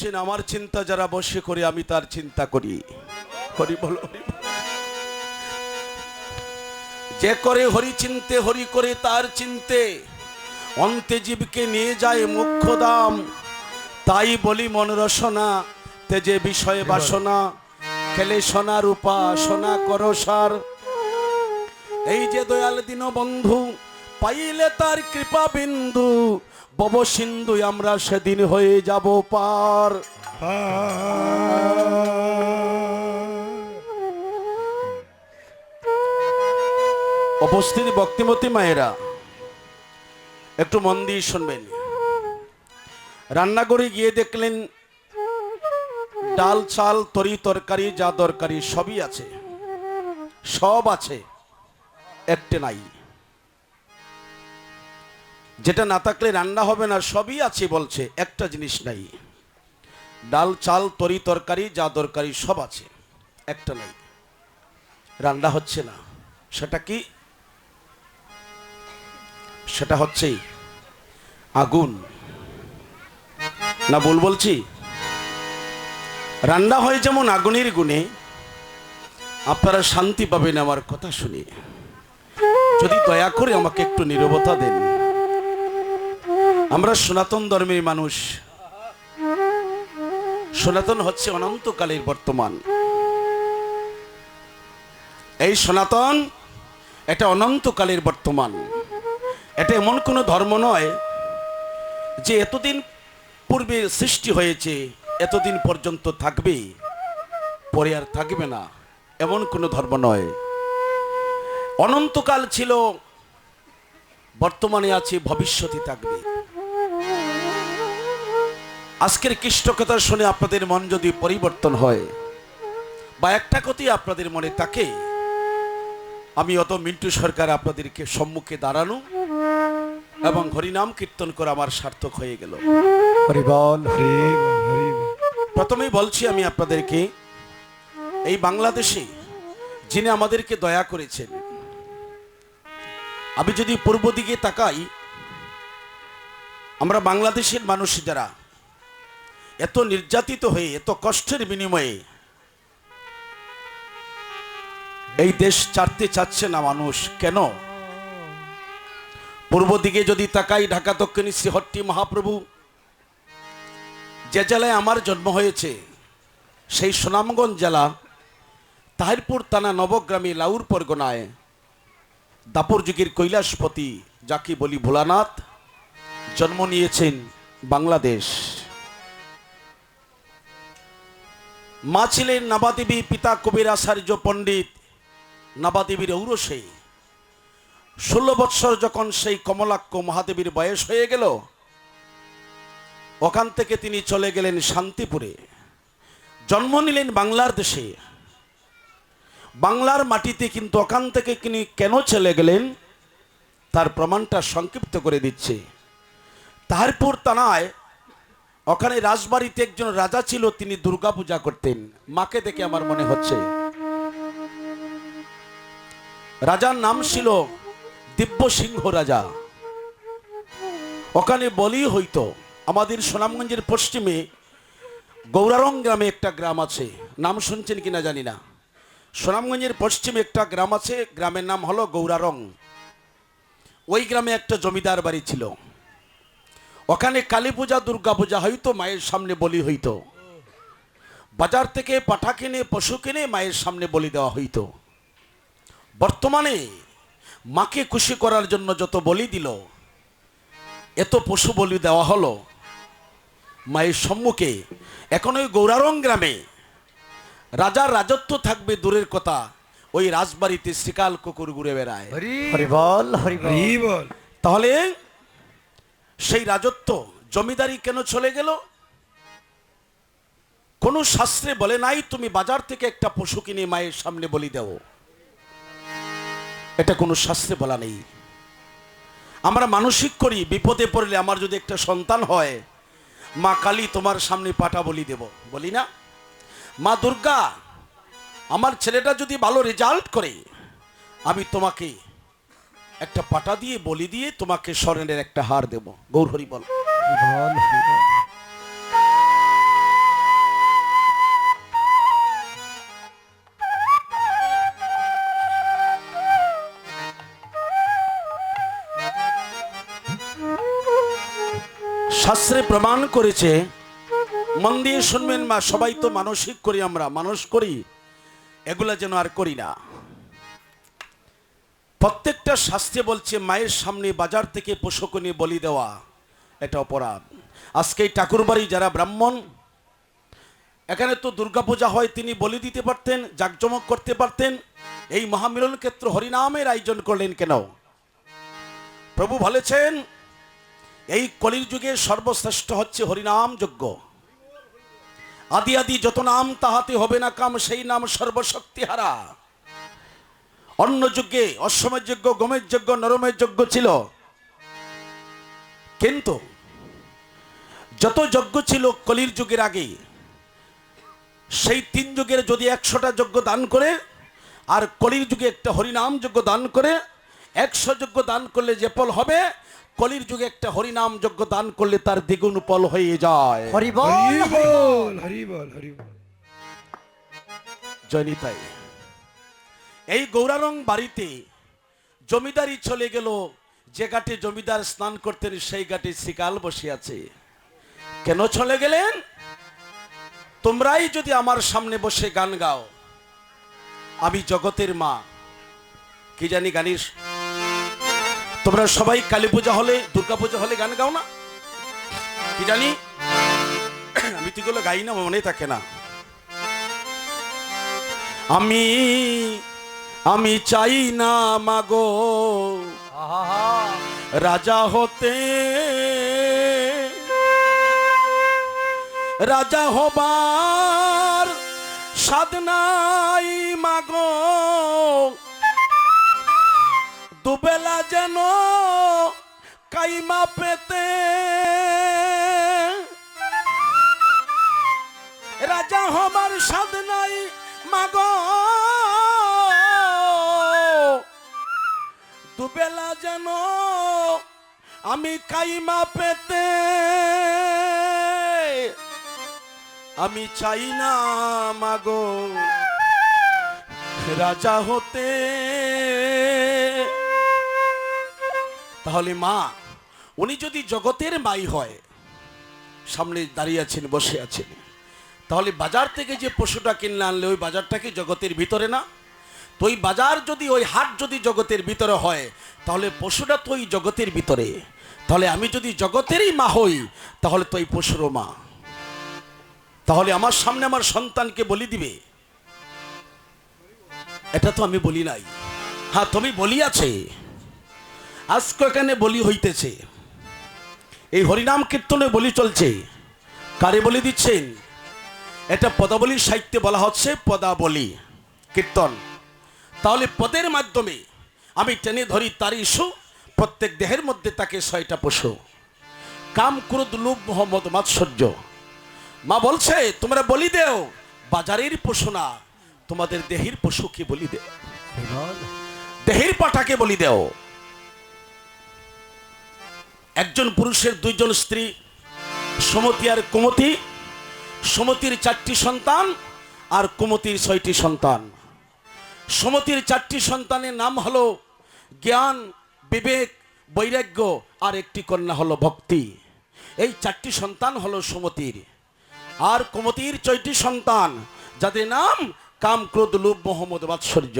বলছেন, আমার চিন্তা যারা বসে করে, আমি তার চিন্তা করি। হরি বল যে করে হরি চিনতে, হরি করে তার চিনতে, অন্তে জীবকে নিয়ে যায় মুখ্য দাম। তাই বলি মন রসনা, তেজে বিষয়ে বাসনা, খেলে সোনা রূপা, সোনা করসার। এই যে দয়াল দিন বন্ধু পাইলে তার কৃপা বিন্দু বব সিন্ধু আমরা সেদিন হয়ে যাব পার। উপস্থিত ভক্তিমতী মায়েরা, একটু মন দিয়ে শুনবেন। রান্নাঘরে গিয়ে দেখলেন, ডাল, চাল, তরি, তরকারি, যা দরকারি সবই আছে। সব আছে, একটে নাই। যেটা না থাকলে রান্না হবে না, সবই আছে বলছে, একটা জিনিস নাই। ডাল, চাল, তরি তরকারি, যা দরকারি সব আছে, একটা নাই। রান্না হচ্ছে না, সেটা কি? সেটা হচ্ছে আগুন। না, ভুল বলছি? রান্না হয় যেমন আগুনের গুণে, আপনারা শান্তি পাবেন আমার কথা শুনে। যদি দয়া করে আমাকে একটু নীরবতা দেন। আমরা সনাতন ধর্মের মানুষ। সনাতন হচ্ছে অনন্তকালের বর্তমান। এই সনাতন এটা অনন্তকালের বর্তমান। এটা এমন কোনো ধর্ম নয় যে এতদিন পূর্বে সৃষ্টি হয়েছে, এতদিন পর্যন্ত থাকবে, পরে আর থাকবে না। এমন কোনো ধর্ম নয়। অনন্তকাল ছিল, বর্তমানে আছে, ভবিষ্যতে থাকবে। আজকের কৃষ্ণকথা শুনে আপনাদের মন যদি পরিবর্তন হয় বা একটা কথাই আপনাদের মনে থাকে আমি অত মিন্টু সরকার আপনাদেরকে সম্মুখে দাঁড়ানো এবং হরিনাম কীর্তন করে আমার সার্থক হয়ে গেল। প্রথমেই বলছি আমি আপনাদেরকে এই বাংলাদেশে যিনি আমাদেরকে দয়া করেছেন আমি যদি পূর্ব দিকে তাকাই আমরা বাংলাদেশের মানুষ যারা এত নির্যাতিত হয়ে, এত কষ্টের বিনিময়ে এই দেশ ছাড়তে চাচ্ছে না মানুষ। কেন? পূর্ব দিকে যদি তাকাই, ঢাকা দক্ষিণী শ্রীহট্টি মহাপ্রভু যে জেলায় আমার জন্ম হয়েছে, সেই সুনামগঞ্জ জেলা, তাহিরপুর থানা নবগ্রামী লাউর পরগনায় দাপর যুগের কৈলাসপতি, যাকে বলি ভোলানাথ, জন্ম নিয়েছেন বাংলাদেশ। মা ছিলেন নাবাদেবী পিতা কবির আচার্য পণ্ডিত নাবাদেবীর ঔরসে। ষোলো বৎসর যখন সেই কমলাক্ষ মহাদেবীর বয়স হয়ে গেল, ওখান থেকে তিনি চলে গেলেন শান্তিপুরে। জন্ম নিলেন বাংলার দেশে। বাংলার মাটিতে কিন্তু ওখান থেকে তিনি কেন চলে গেলেন, তার প্রমাণটা সংক্ষিপ্ত করে দিচ্ছে। তাহারপুর তানায় ওখানে রাজবাড়িতে একজন রাজা ছিল, তিনি দুর্গা পূজা করতেন। মাকে দেখে আমার মনে হচ্ছে। রাজার নাম ছিল দিব্য সিংহ রাজা। ওখানে বলি হইতো, আমাদের সুনামগঞ্জের পশ্চিমে গৌরারং গ্রামে একটা গ্রাম আছে। নাম শুনছেন কিনা জানি না। সুনামগঞ্জের পশ্চিমে একটা গ্রাম আছে, গ্রামের নাম হলো গৌরারং। ওই গ্রামে একটা জমিদার বাড়ি ছিল। ওখানে কালী পূজা দুর্গা পূজা হয়তো মায়ের সামনে বলি হইতো। বাজার থেকে পাঠা কিনে পশু কিনে মায়ের সামনে বলি দেওয়া হইতো। বর্তমানে মাকে খুশি করার জন্য যত বলি দিল এত পশু বলি দেওয়া হলো। মায়ের সম্মুখে এখন ওই গৌরারং গ্রামে রাজার রাজত্ব থাকবে দূরের কথা ওই রাজবাড়িতে শ্রীকাল কুকুর ঘুরে বেড়ায়। তাহলে সেই রাজত্ব জমিদারি কেন চলে গেল? কোন শাস্ত্রে বলে নাই, তুমি বাজার থেকে একটা পশু কিনে মায়ের সামনে বলি দাও। এটা কোনো শাস্ত্রে বলা নেই। আমরা মানসিক করি, বিপদে পড়লে আমার যদি একটা সন্তান হয়, মা কালী, তোমার সামনে পাটা বলি দেব। বলি না। মা দুর্গা, আমার ছেলেটা যদি ভালো রেজাল্ট করে, আমি তোমাকে একটা পাটা দিয়ে, বলি দিয়ে তোমাকে স্বর্ণের একটা হার দেব। গৌরহরি বল। শাস্ত্রে প্রমাণ করেছে, মন দিয়ে শুনবেন মা, সবাই তো মানসিক করি আমরা, মানুষ করি, এগুলা যেন আর করি না। প্রত্যেক প্রত্যেকটা শাস্ত্রে বলছে, মায়ের সামনে বাজার থেকে পশুকনি বলি দেওয়া। এটা অপরাধ। আজকে এই ঠাকুরবাড়ি যারা ব্রাহ্মণ, এখানে তো দুর্গাপূজা হয়, তিনি বলি দিতে পারতেন, জাকজমক করতে পারতেন। এই মহামিলন ক্ষেত্র হরিনামের আয়োজন করলেন কেন? প্রভু বলেছেন, এই কলির যুগে সর্বশ্রেষ্ঠ হচ্ছে হরিনাম যজ্ঞ। আদি আদি যত নাম তাহাতে হবে না কাম, সেই নাম সর্বশক্তি হারা অন্য যুগে অশ্বমের যজ্ঞ গমের যজ্ঞ নরমের যজ্ঞ ছিল। কিন্তু যত যজ্ঞ ছিল কলির যুগের আগে সেই তিন যুগের যদি একশোটা যজ্ঞ দান করে আর কলির যুগে একটা হরিনাম যজ্ঞ দান করে একশো যজ্ঞ দান করলে যে ফল হবে কলির যুগে একটা হরিনাম যজ্ঞ দান করলে তার দ্বিগুণ ফল হয়ে যায়। হরি বল হরি বল হরি বল জয়নিতাই এই গৌরারং বাড়িতে জমিদারি চলে গেল। যে ঘাটে জমিদার স্নান করতেন, সেই ঘাটে শিকাল বসে আছে। কেন চলে গেলেন? তোমরাই যদি আমার সামনে বসে গান গাও। আমি জগতের মা। কি জানি গানিস তোমরা সবাই কালী পূজা হলে, দুর্গা পূজা হলে গান গাও না? কি জানি? আমি তো এগুলো গাই না, মনে থাকে না। আমি আমি চাই না মাগো। রাজা হতে রাজা হবার সাধনাই মাগো। দুবেলা যেন কাইমা পেতে রাজা হবার সাধনাই মাগ। দুবেলা যেন আমি কাইমা পেতে, আমি চাই না মাগো রাজা হতে। তাহলে মা, উনি যদি জগতের মাই হয়, সামনে দাঁড়িয়ে আছেন, বসে আছেন, তাহলে বাজার থেকে যে পশুটা কিনে আনলে, ওই বাজারটা কি জগতের ভিতরে না? তো ওই বাজার যদি, ওই হাট যদি জগতের ভিতরে হয়, তাহলে পশুটা তো ওই জগতের ভিতরে। তাহলে আমি যদি জগতেরই মা হই, তাহলে তো এই পশুরও মা। তাহলে আমার সামনে আমার সন্তানকে বলি দিবে? এটা তো আমি বলি নাই। হ্যাঁ তুমি বলি আছে আজকে এখানে বলি হইতেছে। এই হরিনাম কীর্তনে বলি চলছে। কারে বলি দিচ্ছেন? এটা পদাবলী সাহিত্যে বলা হচ্ছে পদাবলী কীর্তন। তাহলে পদের মাধ্যমে আমি টেনে ধরি তার ইস্যু, প্রত্যেক দেহের মধ্যে তাকে ছয়টা পশু। কাম ক্রোধ লোভ মোহাম্মদ মাৎসর্য। মা বলছে, তোমরা বলি দেও, বাজারের পশু না, তোমাদের দেহের পশুকে বলি দেও। হরি দেহের পাটাকে বলি দেও। একজন পুরুষের দুইজন স্ত্রী, সমতি আর কুমতি। সমতির চারটি সন্তান আর কুমতির ছয়টি সন্তান। সমতির চারটি সন্তানের নাম হলো জ্ঞান, বিবেক, বৈরাগ্য আর একটি কন্যা হলো ভক্তি। এই চারটি সন্তান হলো সমতির। আর কুমতির ছয়টি সন্তান, যাদের নাম কাম ক্রোধ লোভ, মোহাম্মদ বাৎসর্য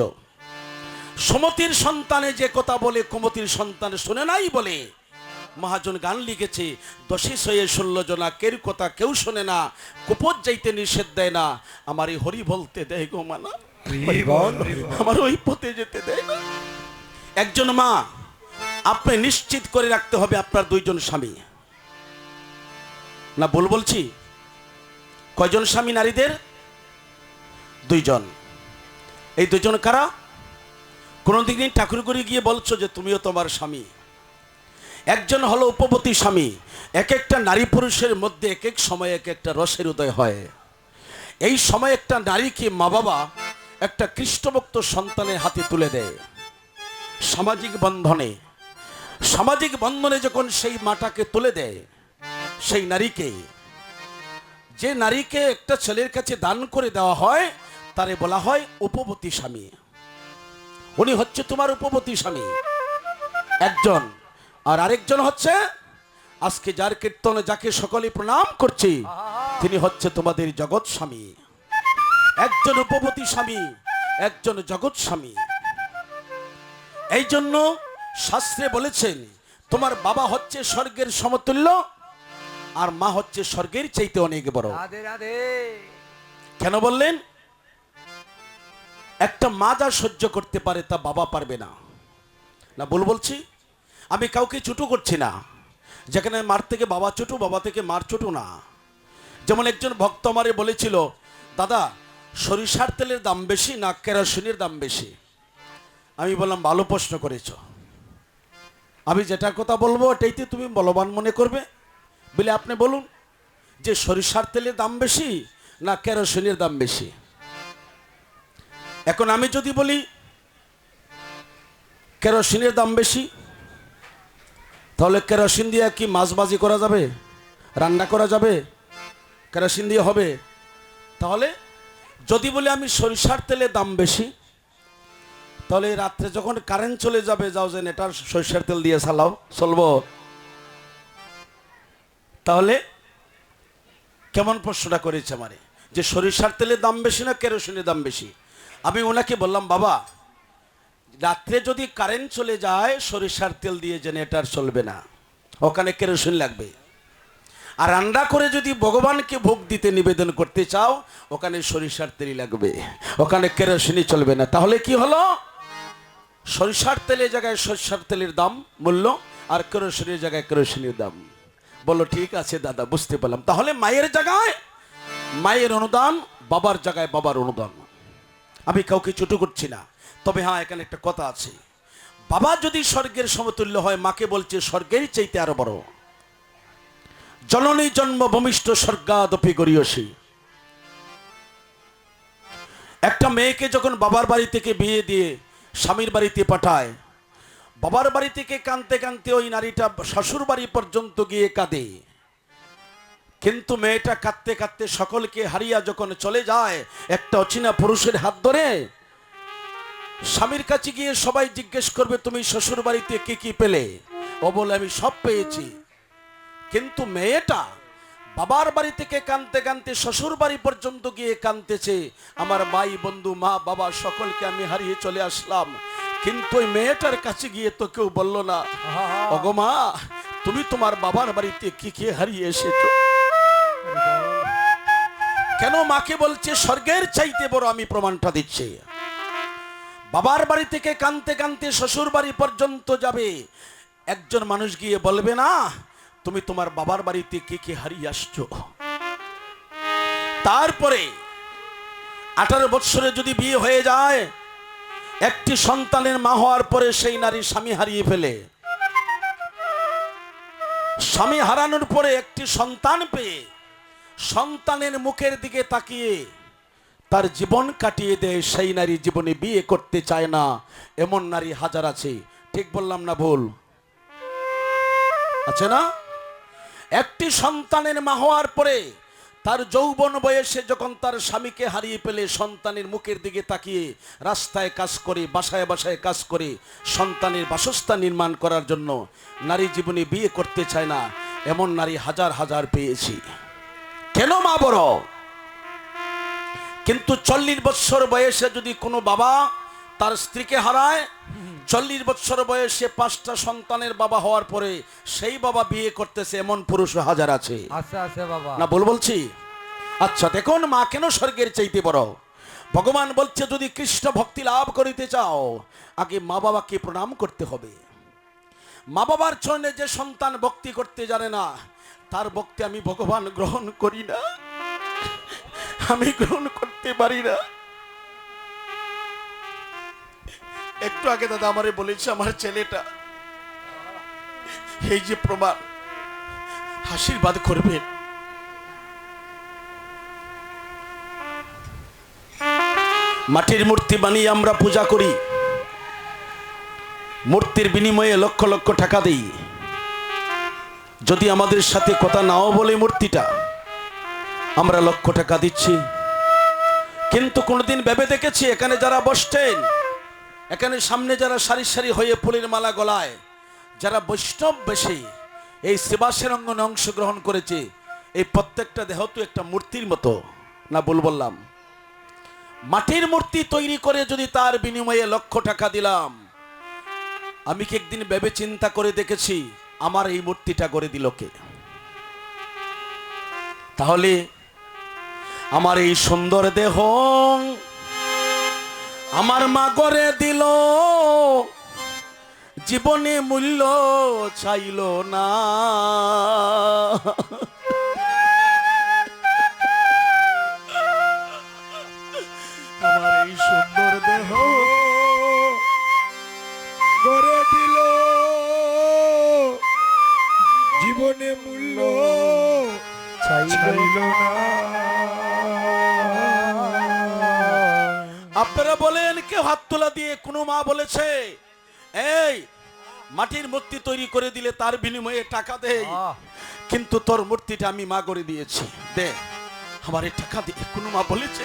সমতির সন্তানে যে কথা বলে, কুমতির সন্তান শুনে নাই বলে মহাজন গান লিখেছে দশে ছয়ে ষোলো জনা, কের কথা কেউ শোনে না কুপত যাইতে নিষেধ দেয় না, আমার এই হরি বলতে দেয় গো মানা। আমার ওই পথে যেতে দেয় না। একজন মা, আপনি নিশ্চিত করে রাখতে হবে আপনার দুইজন স্বামী। না বল বলছি। কয়জন স্বামী নারীদের? দুইজন। এই দুজন কারা? কোনোদিনই ঠাকুর করে গিয়ে বলছো যে তুমিও তোমার স্বামী। একজন হলো উপপতি স্বামী। এক একটা নারী পুরুষের মধ্যে এক এক সময় এক একটা রসের উদয় হয়। এই সময় একটা নারীকে মা বাবা একটা খ্রিস্টভক্ত সন্তানের হাতে তুলে দেয়। সামাজিক বন্ধনে। সামাজিক বন্ধনে যখন সেই মাটাকে তুলে দেয়, সেই নারীকে। যে নারীকে একটা ছেলের কাছে দান করে দেওয়া হয়, তারে বলা হয় উপপতি স্বামী। উনি হচ্ছে তোমার উপপতি স্বামী। একজন। আর আরেকজন হচ্ছে, আজকে যার কীর্তনে যাকে সকলে প্রণাম করছে, তিনি হচ্ছে তোমাদের জগৎ স্বামী। একজন উপপতি স্বামী একজন জগৎ স্বামী। এই জন্য শাস্ত্রে বলেছেন তোমার বাবা হচ্ছে স্বর্গের সমতুল্য আর মা হচ্ছে স্বর্গের চাইতে অনেক বড়। কেন বললেন? একটা মা যা সহ্য করতে পারে তা বাবা পারবে না। না বল বলছি? আমি কাউকে ছুটো করছি না। যেখানে মার থেকে বাবা ছোটো বাবা থেকে মার ছোটো না। যেমন একজন ভক্ত আমারে বলেছিল দাদা সরিষার তেলের দাম বেশি না কেরোসিনের দাম বেশি? আমি বললাম, ভালো প্রশ্ন করেছ। আমি যেটার কথা বলব এটাইতে তুমি বলবান মনে করবে। বলে আপনি বলুন যে সরিষার তেলের দাম বেশি না কেরোসিনের দাম বেশি? এখন আমি যদি বলি কেরোসিনের দাম বেশি, তাহলে কেরোসিন দিয়ে কি মাছবাজি করা যাবে? রান্না করা যাবে? কেরোসিন দিয়ে হবে? তাহলে যদি বলি আমি সরিষার তেলের দাম বেশি, তাহলে রাত্রে যখন কারেন্ট চলে যাবে, যাও যে এটার সরিষার তেল দিয়ে চালাও, চলবো। তাহলে কেমন প্রশ্নটা করেছে আমারে? যে সরিষার তেলের দাম বেশি না কেরোসিনের দাম বেশি? আমি ওনাকে বললাম, বাবা, রাত্রে যদি কারেন্ট চলে যায়, সরিষার তেল দিয়ে জেনারেটার চলবে না, ওখানে কেরোসিন লাগবে। আর রান্না করে যদি ভগবানকে ভোগ দিতে নিবেদন করতে চাও, ওখানে সরিষার তেলই লাগবে। ওখানে কেরোসিনই চলবে না। তাহলে কি হলো? সরিষার তেলের জায়গায় সরিষার তেলের দাম মূল্য, আর কেরোসিনের জায়গায় কেরোসিনের দাম। বলো, ঠিক আছে দাদা, বুঝতে পারলাম। তাহলে মায়ের জায়গায় মায়ের অনুদান, বাবার জায়গায় বাবার অনুদান। আমি কাউকে ছোট করছি না। তবে হ্যাঁ এখানে একটা কথা আছে। বাবা যদি স্বর্গের সমতুল্য হয়, মাকে বলছে স্বর্গের চাইতে আরও বড়। জননী জন্ম ভূমিষ্ঠ স্বর্গাদপি গরিয়সী একটা মেয়েকে যখন বাবার বাড়ি থেকে বিয়ে দিয়ে স্বামীর বাড়িতে পাঠায়, বাবার বাড়ি থেকে কানতে কানতে ওই নারীটা শ্বশুর বাড়ি পর্যন্ত গিয়ে কাঁদে। কিন্তু মেয়েটা কাঁদতে কাঁদতে সকলকে হারিয়া যখন চলে যায়, একটা অচেনা পুরুষের হাত ধরে স্বামীর কাছে গিয়ে সবাই জিজ্ঞেস করবে, তুমি শ্বশুর বাড়িতে কি কি পেলে? ও বলে, আমি সব পেয়েছি। কিন্তু মেয়েটা বাবার বাড়ি থেকে কানতে কানতে শ্বশুর বাড়ি পর্যন্ত গিয়ে কানতেছে আমার ভাই, বন্ধু, মা, বাবা সকলকে আমি হারিয়ে চলে আসলাম। কিন্তু ওই মেয়েটার কাছে গিয়ে তো কেউ বলল না, ওগো মা, তুমি তোমার বাবার বাড়িতে কি কি হারিয়ে এসেছ? কেন মাকে বলছে, স্বর্গের চাইতে বড় আমি প্রমাণটা দিচ্ছি। বাবার বাড়ি থেকে কানতে কানতে শ্বশুর বাড়ি পর্যন্ত যাবে। একজন মানুষ গিয়ে বলবে না তুমি তোমার বাবার বাড়িতে কি কি হারিয়ে আসছো? তারপরে আঠারো বৎসরে যদি বিয়ে হয়ে যায়, একটি সন্তানের মা হওয়ার পরে সেই নারী স্বামী হারিয়ে ফেলে। স্বামী হারানোর পরে একটি সন্তান পেয়ে সন্তানের মুখের দিকে তাকিয়ে তার জীবন কাটিয়ে দেয়, সেই নারী জীবনে বিয়ে করতে চায় না। এমন নারী হাজার আছে। ঠিক বললাম না ভুল? আছে না? একটি সন্তানের মা হওয়ার পরে তার যৌবন বয়সে যখন তার স্বামীকে হারিয়ে পেলে সন্তানের মুখের দিকে তাকিয়ে রাস্তায় কাজ করে, বাসায় বাসায় কাজ করে সন্তানের বাসস্থান নির্মাণ করার জন্য নারী জীবনে বিয়ে করতে চায় না, এমন নারী হাজার হাজার পেয়েছি। কেন মা বড়? কিন্তু চল্লিশ বছর বয়সে যদি কোনো বাবা তার স্ত্রীকে হারায়। চল্লিশ বছর বয়সে পাঁচটা সন্তানের বাবা হওয়ার পরে সেই বাবা বিয়ে করতেছে এমন পুরুষ হাজার আছে। বাবা। না বল বলছি? আচ্ছা দেখুন মা কেন স্বর্গের চাইতে বড়? ভগবান বলছে যদি কৃষ্ণ ভক্তি লাভ করিতে চাও আগে মা বাবাকে প্রণাম করতে হবে। মা বাবার চরণে যে সন্তান ভক্তি করতে জানে না তার ভক্তি আমি ভগবান গ্রহণ করি না। আমি গ্রহণ করতে পারি না। একটু আগে দাদা আমারে বলেছে, আমার ছেলেটা। এই যে প্রমাণ, আশীর্বাদ করবেন। মাটির মূর্তি বানিয়ে আমরা পূজা করি। মূর্তির বিনিময়ে লক্ষ লক্ষ টাকা দিই। যদি আমাদের সাথে কথা নাও বলে মূর্তিটা, আমরা লক্ষ টাকা দিচ্ছি। কিন্তু কোনোদিন ভেবে দেখেছি, এখানে যারা বসছেন এখানে সামনে যারা সারি সারি হয়ে ফুলের মালা গলায়, যারা বৈষ্ণব বেশি এই সেবাসের অঙ্গনে অংশগ্রহণ করেছে, এই প্রত্যেকটা দেহ তো একটা মূর্তির মতো। না বল বললাম। মাটির মূর্তি তৈরি করে যদি তার বিনিময়ে লক্ষ টাকা দিলাম, আমি কি একদিন ভেবে চিন্তা করে দেখেছি, আমার এই মূর্তিটা গড়ে দিল কে? তাহলে আমার এই সুন্দর দেহ আমার মা গড়ে দিল। জীবনে মূল্য চাইল না। আমার এই সুন্দর করে দিল। জীবনে মূল্য চাইল না। আপনারা বলেন কেউ হাত তোলা দিয়ে কোনো মা বলেছে এই মাটির মূর্তি তৈরি করে দিলে তার বিনিময়ে টাকা দেয় কিন্তু তোর মূর্তিটা আমি মা করে দিয়েছি দে আমার এই টাকা দিয়ে কোনো মা বলেছে?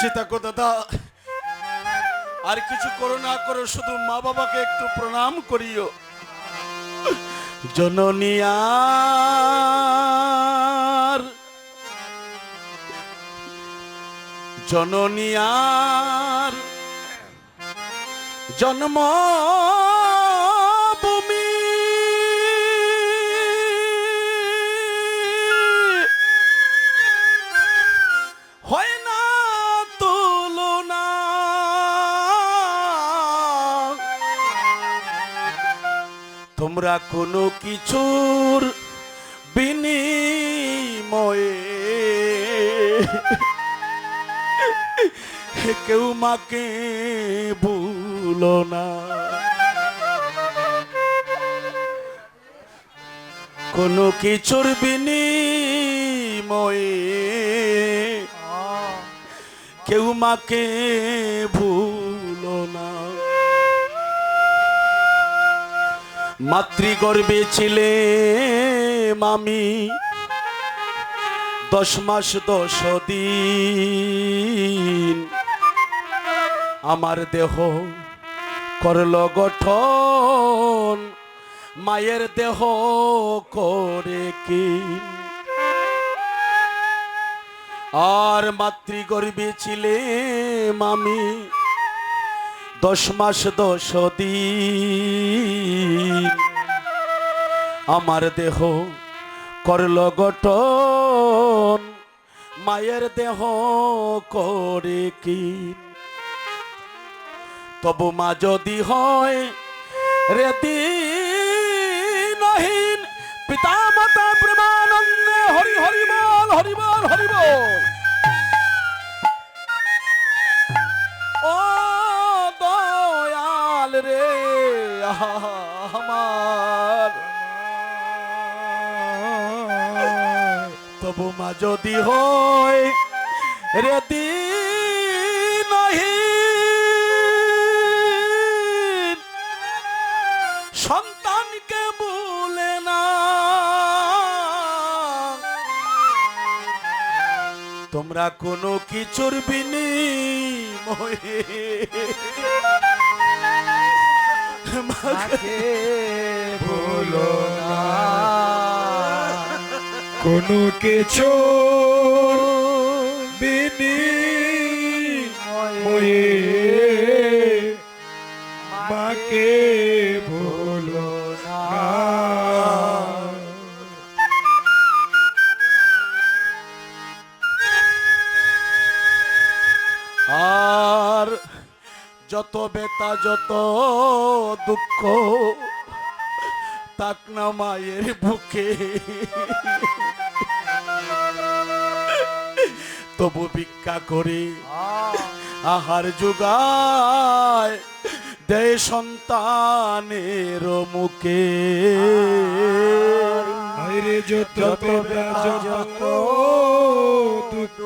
বেঁচে থাকো দাদা আর কিছু করো না করো, শুধু মা বাবাকে একটু প্রণাম করিও। জননিয়ার জননিয়ার জন্ম তোমরা কোনো কিছুর বিনিময়ে কেউ মাকে ভুলো না। কোনো কিছুর বিনিময়ে কেউ মাকে ভুলো না। মাতৃগর্ভে ছিলে মামি। দশ মাস দশ দিন। আমার দেহ করল গঠন। মায়ের দেহ করে কি? আর মাতৃগর্ভে ছিলে মামি। দশ মাস দশ দিন। আমার দেহ করল গঠন, মায়ের দেহ করে কি? তবু মা যদি হয় রেতি নহীন পিতা মাতা আমার। তবু মা যদি হয় রেদি নহিন সন্তানকে বলে না। তোমরা কোনো কিছুর বিনিময়ে মাকে ভুলো না। কোনো কিছু বিনিময়ে মাকে বেতা যত দুঃখ তাক না মায়ের বুকে। তবু ভিক্ষা করে আহার যোগায় দেয় সন্তানের মুখে। যত দুঃখ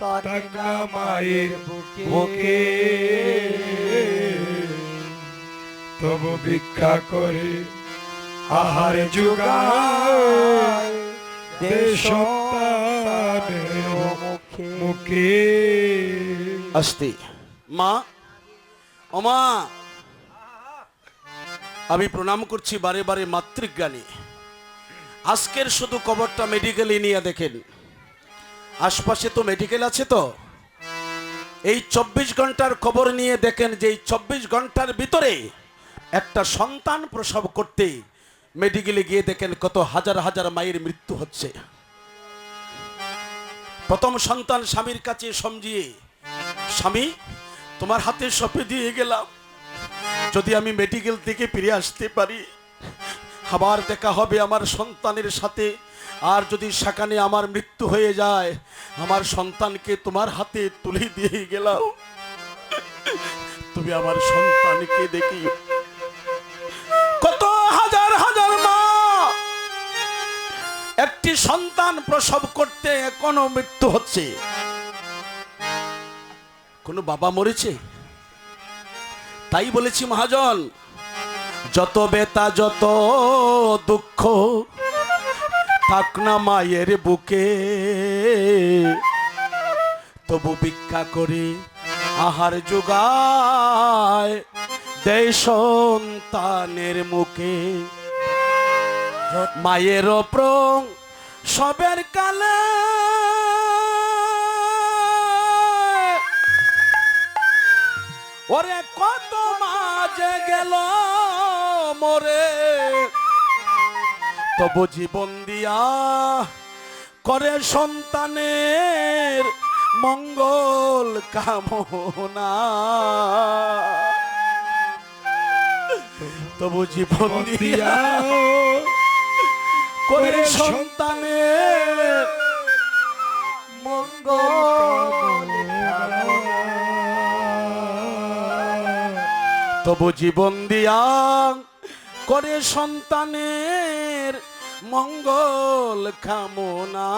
না মায়ের বুকে। তবু ভিক্ষা করে আহার যোগায় দেশ মুখে। আসতে। মা ওমা আমি প্রণাম করছি বারে বারে মাতৃজ্ঞানী। আজকের শুধু কবরটা মেডিকেলে নিয়ে দেখেন। আশপাশে তো মেডিকেল আছে তো। এই চব্বিশ ঘণ্টার খবর নিয়ে দেখেন যে এই চব্বিশ ঘণ্টার ভিতরে একটা সন্তান প্রসব করতে মেডিকেলে গিয়ে দেখেন কত হাজার হাজার মায়ের মৃত্যু হচ্ছে। প্রথম সন্তান স্বামীর কাছে সমঝিয়ে, স্বামী, তোমার হাতে সপে দিয়ে গেলাম। যদি আমি মেডিকেল থেকে ফিরে আসতে পারি, আবার দেখা হবে আমার সন্তানের সাথে। আর যদি সেখানে আমার মৃত্যু হয়ে যায়, আমার সন্তানকে তোমার হাতে তুলে দিয়ে গেলাম। তুমি আমার সন্তানকে দেখি কত হাজার হাজার মা! একটি সন্তান প্রসব করতে এখনও মৃত্যু হচ্ছে। কোনো বাবা মরেছে? তাই বলেছি, মহাজন, যত বেতা যত দুঃখ থাক না মায়ের বুকে। তবু ভিক্ষা করে আহার যোগায় দেয় সন্তানের মুখে। মায়ের প্রং সবের কালে। ওরে কত মাঝে গেল মরে। তবু জীবন দিয়া করে সন্তানের মঙ্গল কামনা। তবু জীবন দিয়া করে সন্তানের তবু জীবন দিয়া করে সন্তানের মঙ্গল কামনা।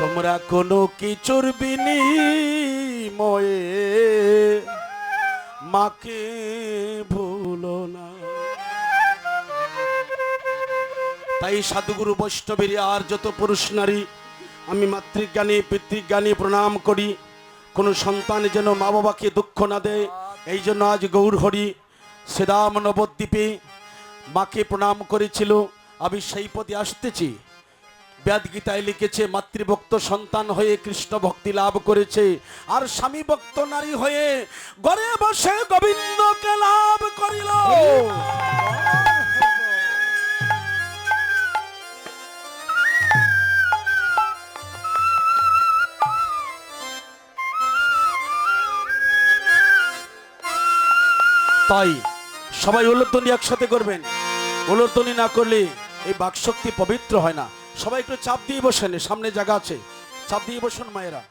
তোমরা কোনো কিছুর বিনিময়ে মাকে ভুলো না। তাই সাধুগুরু বৈষ্ণবের আর যত পুরুষ নারী, আমি মাতৃজ্ঞানী, পিতৃজ্ঞানী প্রণাম করি। কোনো সন্তান যেন মা বাবাকে দুঃখ না দেয়, এই জন্য আজ গৌরহরি সেদাম নবদ্বীপে মাকে প্রণাম করেছিল। আমি সেই পদে আসতেছি। বেদ গীতায় লিখেছে, মাতৃভক্ত সন্তান হয়ে কৃষ্ণ ভক্তি লাভ করেছে। আর স্বামী ভক্ত নারী হয়ে ঘরে বসে গোবিন্দকে লাভ করিল। তাই সবাই উল্লধ্বনি একসাথে করবেন। উল্লধ্বনি না করলে এই বাকশক্তি পবিত্র হয় না। সবাই একটু চাপ দিয়ে বসেন, সামনে জায়গা আছে। চাপ দিয়ে বসুন মায়েরা।